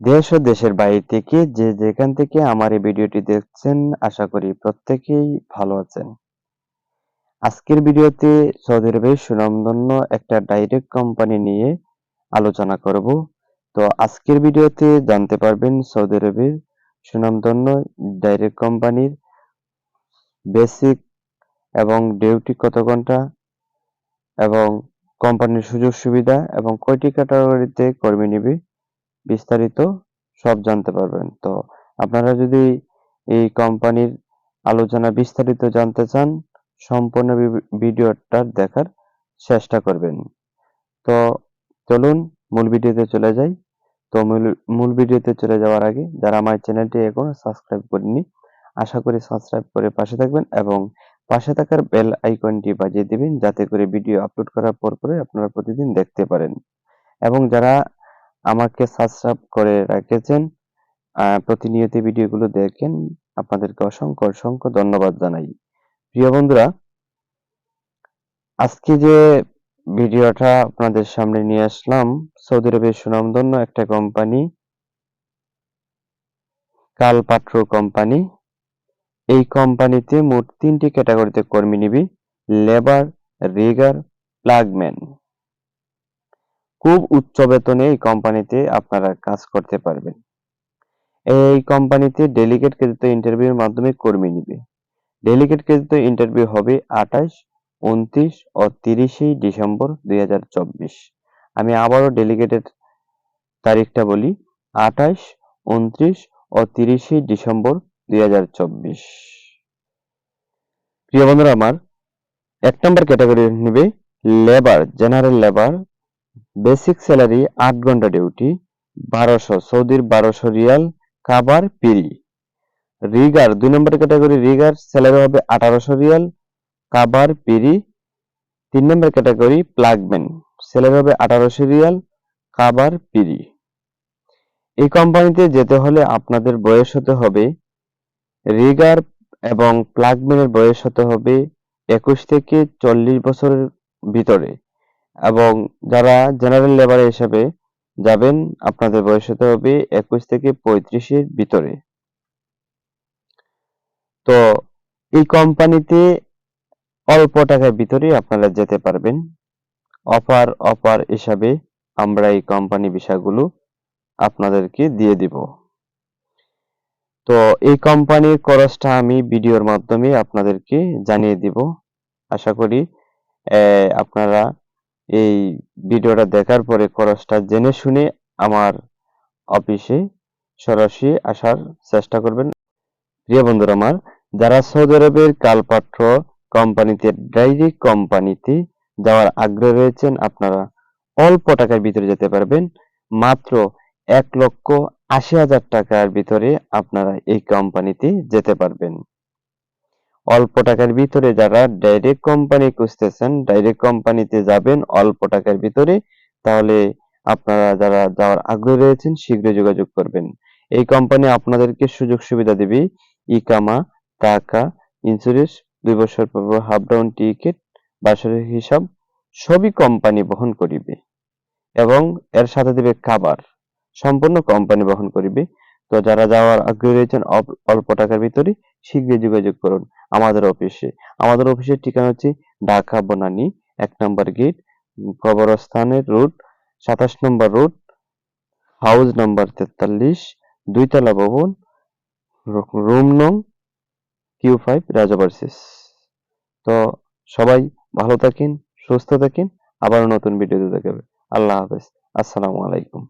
দেশ ও দেশের বাইরে থেকে যে যেখান থেকে আমার এই ভিডিওটি দেখছেন, আশা করি প্রত্যেকেই ভালো আছেন। আজকের ভিডিওতে সৌদি আরবের সুনামধন্য একটা ডাইরেক্ট কোম্পানি নিয়ে আলোচনা করব। তো আজকের ভিডিওতে জানতে পারবেন সৌদি আরবের সুনামধন্য ডাইরেক্ট কোম্পানির বেসিক এবং ডিউটি কত ঘণ্টা এবং কোম্পানির সুযোগ সুবিধা এবং কয়টি ক্যাটাগরিতে কর্মী নিবে। বিস্তারিত সব জানতে পারবেন। তো আপনারা যদি এই কোম্পানির আলোচনা বিস্তারিত জানতে চান, সম্পূর্ণ ভিডিওটা দেখার চেষ্টা করবেন। তো চলুন মূল ভিডিওতে চলে যাই। তো মূল ভিডিওতে চলে যাওয়ার আগে যারা আমার চ্যানেলটি এখনও সাবস্ক্রাইব করেনি আশা করি সাবস্ক্রাইব করে পাশে থাকবেন এবং পাশে থাকার বেল আইকনটি বাজিয়ে দিবেন, যাতে করে ভিডিও আপলোড করার পর পরে আপনারা প্রতিদিন দেখতে পারেন। এবং যারা আমাকে সাবস্ক্রাইব করে রেখেছেন প্রতিনিয়ত ভিডিওগুলো দেখেন। আপনাদেরকে অসংখ্য অসংখ্য ধন্যবাদ জানাই। প্রিয় বন্ধুরা, আজকে যে ভিডিওটা আপনাদের সামনে নিয়ে আসলাম, সৌদি আরবের সুনামধন্য একটা কোম্পানি কালপাত্র কোম্পানি এই কোম্পানিতে মোট তিনটি ক্যাটাগরিতে কর্মী নিবি লেবার রিগার প্লাগম্যান খুব উচ্চ বেতনে এই কোম্পানিতে আপনারা কাজ করতে পারবেন। এই কোম্পানিতে ডেলিগেট কৃত ইন্টারভিউর মাধ্যমে কর্মী নিবে। ডেলিগেট কৃত ইন্টারভিউ হবে আঠাশ, উনত্রিশ ও তিরিশে ডিসেম্বর দুই হাজার চব্বিশ। আমি আবারও ডেলিগেটের তারিখটা বলি, আঠাশ, উনত্রিশ ও তিরিশে ডিসেম্বর দুই হাজার চব্বিশ। প্রিয় বন্ধুরা আমার, এক নম্বর ক্যাটাগরি নেবে labour general labour basic salary আট ঘণ্টা ডিউটি, বারোশো, সৌদির বারোশো রিয়াল কাবার পিরি। রিগার, দুই নম্বর ক্যাটাগরি রিগার, স্যালারি হবে আঠারোশো রিয়াল কাবার পিরি। তিন নম্বর ক্যাটাগরি প্লাগম্যান, স্যালারি হবে আঠারোশো রিয়াল কাবার পিরি। এই কোম্পানিতে যেতে হলে আপনাদের বয়স হতে হবে, রিগার এবং প্লাগম্যানের বয়স হতে হবে একুশ থেকে চল্লিশ বছরের ভিতরে। এবং যারা জেনারেল লেবার হিসেবে যাবেন, আপনাদের বয়স হতে হবে একুশ থেকে পঁয়ত্রিশের ভিতরে। তো এই কোম্পানিতে অল্প টাকার ভিতরে আপনারা যেতে পারবেন। অফার অফার হিসাবে আমরা এই কোম্পানি বিষয়গুলো আপনাদেরকে দিয়ে দিব। তো এই কোম্পানির খরচটা আমি ভিডিওর মাধ্যমে আপনাদেরকে জানিয়ে দিব। আশা করি আপনারা এই ভিডিওটা দেখার পরে খরচটা জেনে শুনে আমার অফিসে সরাসরি আসার চেষ্টা করবেন। প্রিয় বন্ধুরা আমার, যারা সৌদি আরবের কালপাত্র কোম্পানিতে ডাইরেক্ট কোম্পানিতে যাওয়ার আগ্রহ রয়েছেন, আপনারা অল্প টাকার ভিতরে যেতে পারবেন। মাত্র এক লক্ষ আশি হাজার টাকার ভিতরে আপনারা এই কোম্পানিতে যেতে পারবেন। অল্প টাকার ভিতরে যারা ডাইরেক্ট কোম্পানি খুঁজতেছেন ডাইরেক্ট কোম্পানিতে যাবেন অল্প টাকার ভিতরে, তাহলে আপনারা যারা যাওয়ার আগ্রহ রয়েছেন, শীঘ্রই যোগাযোগ করবেন। এই কোম্পানি আপনাদেরকে সুযোগ সুবিধা দেবে, ইকামা, টাকা ইন্স্যুরেন্স দুই বছর পর হাফ ডাউন টিকিট বাসরের হিসাব, সবই কোম্পানি বহন করিবে। এবং এর সাথে দেবে খাবার, সম্পূর্ণ কোম্পানি বহন করিবে। তো যারা যাওয়ার আগ্রহী রয়েছেন অল্প টাকার ভিতরে শীঘ্রই যোগাযোগ করুন আমাদের অফিসে আমাদের অফিসের ঠিকানা হচ্ছে ঢাকা বনানী, এক নম্বর গেট কবরস্থানের রোড সাতাশ নম্বর রোড হাউস নাম্বার তেতাল্লিশ, দুইতলা ভবন রুম নং কিউ ফাইভ রাজাবার্সিস তো সবাই ভালো থাকেন, সুস্থ থাকেন আবার নতুন ভিডিওতে দেখাবে। আল্লাহ হাফেজ। আসসালামু আলাইকুম।